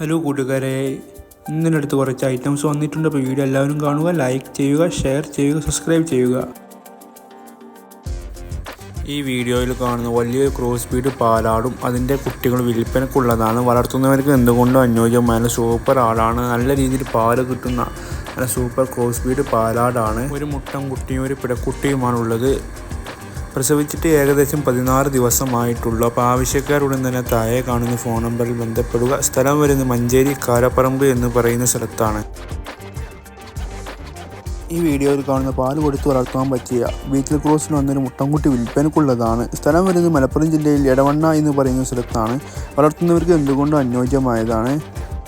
Hello കൂട്ടുകാരെ ഇന്നലെ അടുത്ത് കുറച്ച് ഐറ്റംസ് വന്നിട്ടുണ്ട്. അപ്പോൾ വീഡിയോ എല്ലാവരും കാണുക ലൈക്ക് ചെയ്യുക ഷെയർ ചെയ്യുക സബ്സ്ക്രൈബ് ചെയ്യുക. ഈ വീഡിയോയിൽ കാണുന്ന വലിയൊരു ക്രോസ് ബീഡ് പാലാടും അതിന്റെ കുട്ടികൾ വിൽപ്പനക്കുള്ളതാണ്. വളർത്തുന്നവർക്ക് എന്തുകൊണ്ടും അനുയോജ്യമായ സൂപ്പർ ആളാണ് നല്ല രീതിയിൽ പാൽ കിട്ടുന്ന നല്ല സൂപ്പർ ക്രോസ് ബീഡ് പാലാടാണ്. ഒരു മുട്ടൻ കുട്ടിയും ഒരു പിടക്കുട്ടിയുമാണുള്ളത്. പ്രസവിച്ചിട്ട് ഏകദേശം പതിനാറ് ദിവസമായിട്ടുള്ള. അപ്പോൾ ആവശ്യക്കാരുടൻ തന്നെ താഴെ കാണുന്ന ഫോൺ നമ്പറിൽ ബന്ധപ്പെടുക. സ്ഥലം വരുന്നത് മഞ്ചേരി കാരപ്പറമ്പ് എന്ന് പറയുന്ന സ്ഥലത്താണ്. ഈ വീഡിയോയിൽ കാണുന്ന പാൽ കൊടുത്ത് വളർത്താൻ പറ്റിയ ബീച്ചിൽ ക്രോസിന് വന്നൊരു മുട്ടൻകുട്ടി വിൽപ്പനക്കുള്ളതാണ്. സ്ഥലം വരുന്നത് മലപ്പുറം ജില്ലയിൽ എടവണ്ണ എന്ന് പറയുന്ന സ്ഥലത്താണ്. വളർത്തുന്നവർക്ക് എന്തുകൊണ്ടും അനുയോജ്യമായതാണ്.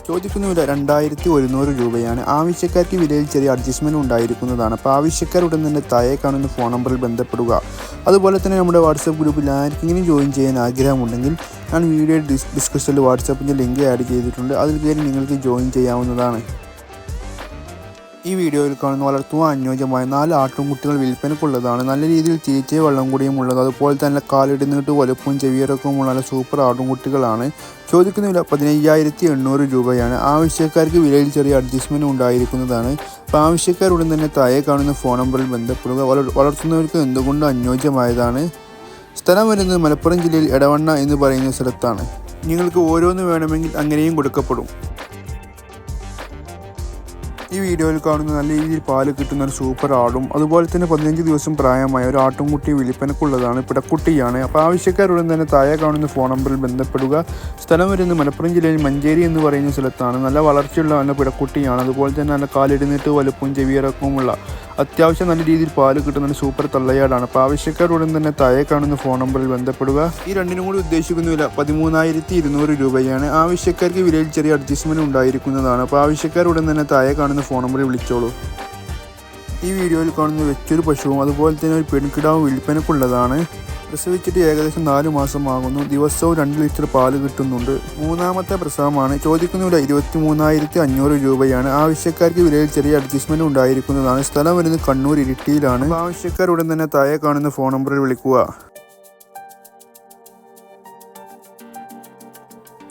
ചോദിക്കുന്ന വില രണ്ടായിരത്തി ഒരുന്നൂറ് രൂപയാണ്. ആവശ്യക്കാർക്ക് വിലയിൽ ചെറിയ അഡ്ജസ്റ്റ്മെന്റ് ഉണ്ടായിരിക്കുന്നതാണ്. അപ്പോൾ ആവശ്യക്കാർ ഉടൻ തന്നെ താഴെ കാണുന്ന ഫോൺ നമ്പറിൽ ബന്ധപ്പെടുക. അതുപോലെ തന്നെ നമ്മുടെ വാട്സപ്പ് ഗ്രൂപ്പിൽ ആർക്കെങ്കിലും ജോയിൻ ചെയ്യാൻ ആഗ്രഹമുണ്ടെങ്കിൽ ഞാൻ വീഡിയോ ഡിസ് ഡിസ്ക്രിപ്ഷനിൽ വാട്സപ്പിന്റെ ലിങ്ക് ആഡ് ചെയ്തിട്ടുണ്ട്. അതിൽ കയറി നിങ്ങൾക്ക് ജോയിൻ ചെയ്യാവുന്നതാണ്. ഈ വീഡിയോയിൽ കാണുന്ന വളർത്തുവാൻ അനുയോജ്യമായ നാല് ആട്ടുംകുട്ടികൾ വിൽപ്പനക്കുള്ളതാണ് നല്ല രീതിയിൽ തീറ്റയും വെള്ളം കൂടിയും ഉള്ളത്. അതുപോലെ തന്നെ കാലിടുന്നിട്ട് വലുപ്പവും ചെവിയിറക്കവുമുള്ള നല്ല സൂപ്പർ ആട്ടുംകുട്ടികളാണ്. ചോദിക്കുന്ന വില പതിനയ്യായിരത്തി എണ്ണൂറ് രൂപയാണ്. ആവശ്യക്കാർക്ക് വിലയിൽ ചെറിയ അഡ്ജസ്റ്റ്മെന്റ് ഉണ്ടായിരിക്കുന്നതാണ്. അപ്പോൾ ആവശ്യക്കാരുടൻ തന്നെ താഴെ കാണുന്ന ഫോൺ നമ്പറിൽ ബന്ധപ്പെടുക. വളർ- വളർത്തുന്നവർക്ക് എന്തുകൊണ്ടും അനുയോജ്യമായതാണ്? സ്ഥലം വരുന്നത് മലപ്പുറം ജില്ലയിൽ എടവണ്ണ എന്ന് പറയുന്ന സ്ഥലത്താണ്. നിങ്ങൾക്ക് ഓരോന്ന് വേണമെങ്കിൽ അങ്ങനെയും കൊടുക്കപ്പെടും. ഈ വീഡിയോയിൽ കാണുന്ന നല്ല രീതിയിൽ പാൽ കിട്ടുന്ന ഒരു സൂപ്പർ ആടും അതുപോലെ തന്നെ പതിനഞ്ച് ദിവസം പ്രായമായ ഒരു ആട്ടുംകുട്ടി വിൽപ്പനക്കുള്ളതാണ് പിടക്കുട്ടിയാണ് അപ്പോൾ ആവശ്യക്കാരുടൻ തന്നെ താഴെ കാണുന്ന ഫോൺ നമ്പറിൽ ബന്ധപ്പെടുക. സ്ഥലം വരുന്നത് മലപ്പുറം ജില്ലയിൽ മഞ്ചേരി എന്ന് പറയുന്ന സ്ഥലത്താണ്. നല്ല വളർച്ചയുള്ള നല്ല പിടക്കുട്ടിയാണ് അതുപോലെ തന്നെ നല്ല കാലിടുന്നിട്ട് വലുപ്പവും ചെവിയിറക്കവുമുള്ള അത്യാവശ്യം നല്ല രീതിയിൽ പാൽ കിട്ടുന്ന സൂപ്പർ തള്ളയാടാണ് അപ്പോൾ ആവശ്യക്കാരുടൻ തന്നെ താഴെ കാണുന്ന ഫോൺ നമ്പറിൽ ബന്ധപ്പെടുക. ഈ രണ്ടിനും കൂടി ഉദ്ദേശിക്കുന്ന വില പതിമൂന്നായിരത്തി ഇരുന്നൂറ് രൂപയാണ്. ആവശ്യക്കാർക്ക് വിലയിൽ ചെറിയ അഡ്ജസ്റ്റ്മെന്റ് ഉണ്ടായിരിക്കുന്നതാണ്. അപ്പോൾ ആവശ്യക്കാരുടൻ തന്നെ താഴെ കാണുന്ന ഫോൺ നമ്പറിൽ വിളിച്ചോളൂ. ഈ വീഡിയോയിൽ കാണുന്ന വെച്ചൊരു പശുവും അതുപോലെ തന്നെ ഒരു പെൺകിടാവും വിൽപ്പനക്കുള്ളതാണ്. പ്രസവിച്ചിട്ട് ഏകദേശം നാല് മാസമാകുന്നു. ദിവസവും രണ്ട് ലിറ്റർ പാൽ കിട്ടുന്നുണ്ട്. മൂന്നാമത്തെ പ്രസവമാണ്. ചോദിക്കുന്ന വില ഇരുപത്തി മൂന്നായിരത്തി അഞ്ഞൂറ് രൂപയാണ്. ആവശ്യക്കാർക്ക് വിലയിൽ ചെറിയ അഡ്ജസ്റ്റ്മെന്റ് ഉണ്ടായിരിക്കുന്നതാണ്. സ്ഥലം വരുന്നത് കണ്ണൂർ ഇരിട്ടിയിലാണ്. ആവശ്യക്കാർ ഉടൻ തന്നെ താഴെ കാണുന്ന ഫോൺ നമ്പറിൽ വിളിക്കുക.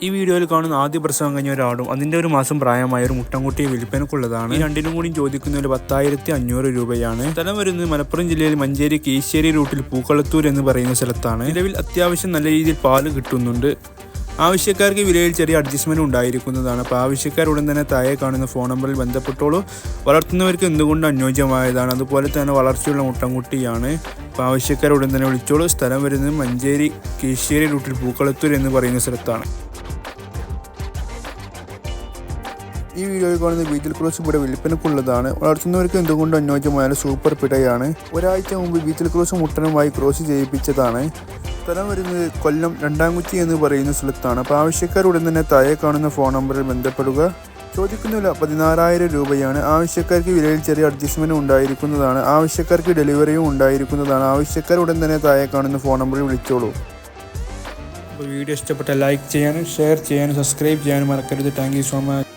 ഈ വീഡിയോയിൽ കാണുന്ന ആദ്യ പ്രസവം കഴിഞ്ഞ ഒരാടും അതിന്റെ ഒരു മാസം പ്രായമായ ഒരു മുട്ടൻകുട്ടിയെ വിൽപ്പനക്കുള്ളതാണ് ഈ രണ്ടിനും കൂടി ചോദിക്കുന്ന ഒരു പത്തായിരത്തി അഞ്ഞൂറ് രൂപയാണ്. സ്ഥലം വരുന്നത് മലപ്പുറം ജില്ലയിൽ മഞ്ചേരി കീശ്ശേരി റൂട്ടിൽ പൂക്കളത്തൂർ എന്ന് പറയുന്ന സ്ഥലത്താണ്. നിലവിൽ അത്യാവശ്യം നല്ല രീതിയിൽ പാൽ കിട്ടുന്നുണ്ട്. ആവശ്യക്കാർക്ക് വിലയിൽ ചെറിയ അഡ്ജസ്റ്റ്മെന്റ് ഉണ്ടായിരിക്കുന്നതാണ്. അപ്പോൾ ആവശ്യക്കാർ ഉടൻ തന്നെ താഴെ കാണുന്ന ഫോൺ നമ്പറിൽ ബന്ധപ്പെട്ടോളൂ. വളർത്തുന്നവർക്ക് എന്തുകൊണ്ട് അനുയോജ്യമായതാണ്? അതുപോലെ തന്നെ വളർച്ചയുള്ള മുട്ടൻകുട്ടിയാണ്. അപ്പോൾ ആവശ്യക്കാർ ഉടൻ തന്നെ വിളിച്ചോളൂ. സ്ഥലം വരുന്നത് മഞ്ചേരി കീശ്ശേരി റൂട്ടിൽ പൂക്കളത്തൂർ എന്ന് പറയുന്ന സ്ഥലത്താണ്. ഈ വീഡിയോയിൽ കാണുന്ന ബീറ്റിൽ ക്രോസ് ഇവിടെ വിൽപ്പനക്കുള്ളതാണ് വളർത്തുന്നവർക്ക് എന്തുകൊണ്ട് അനുയോജ്യമായ സൂപ്പർ പിടയാണ്. ഒരാഴ്ച മുമ്പ് ബീറ്റിൽ ക്രോസ് മുട്ടനുമായി ക്രോസ് ചെയ്യിപ്പിച്ചതാണ്. സ്ഥലം വരുന്നത് കൊല്ലം രണ്ടാംകുച്ചി എന്ന് പറയുന്ന സ്ഥലത്താണ്. അപ്പോൾ ആവശ്യക്കാർ ഉടൻ തന്നെ താഴെ കാണുന്ന ഫോൺ നമ്പറിൽ ബന്ധപ്പെടുക. ചോദിക്കുന്ന വില പതിനാറായിരം രൂപയാണ്. ആവശ്യക്കാർക്ക് വിലയിൽ ചെറിയ അഡ്ജസ്റ്റ്മെന്റ് ഉണ്ടായിരിക്കുന്നതാണ്. ആവശ്യക്കാർക്ക് ഡെലിവറിയും ഉണ്ടായിരിക്കുന്നതാണ്. ആവശ്യക്കാർ ഉടൻ തന്നെ താഴെ കാണുന്ന ഫോൺ നമ്പറിൽ വിളിച്ചോളൂ. അപ്പോൾ വീഡിയോ ഇഷ്ടപ്പെട്ട ലൈക്ക് ചെയ്യാനും ഷെയർ ചെയ്യാനും സബ്സ്ക്രൈബ് ചെയ്യാനും മറക്കരുത്. Thank you so much